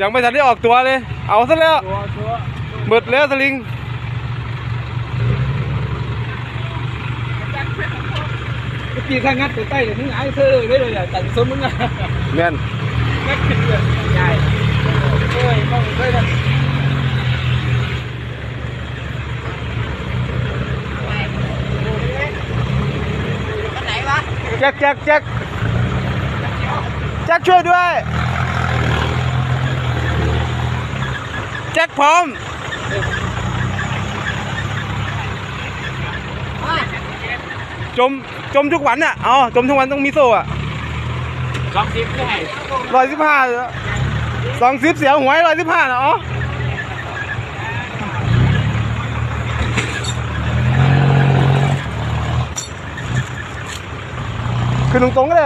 ยังไม่ทันได้ออกตัวเลย เอาซะแล้วตัวตัวเบิดแล้วสลิงปีข้างงัดไปใต้เดี๋ยวนี้ไอ้เธอได้เลยอะตัดส้นมึงอะแม่นงัดขึ้นเลยใหญ่เฮ้ยต้องเฮ้ยนะไหนวะแจ็คแจ็คแจ็คแจ็คช่วยด้วย แจ็คพร้อมจมจมทุกวันอะอ๋อจมทุกวันต้องมีโซ่อะสองสิบได้ร้อยสิบห้าสองสิบเสียหวยร้อยสิบห้านะอ๋อขึ้นตรงๆก็ได้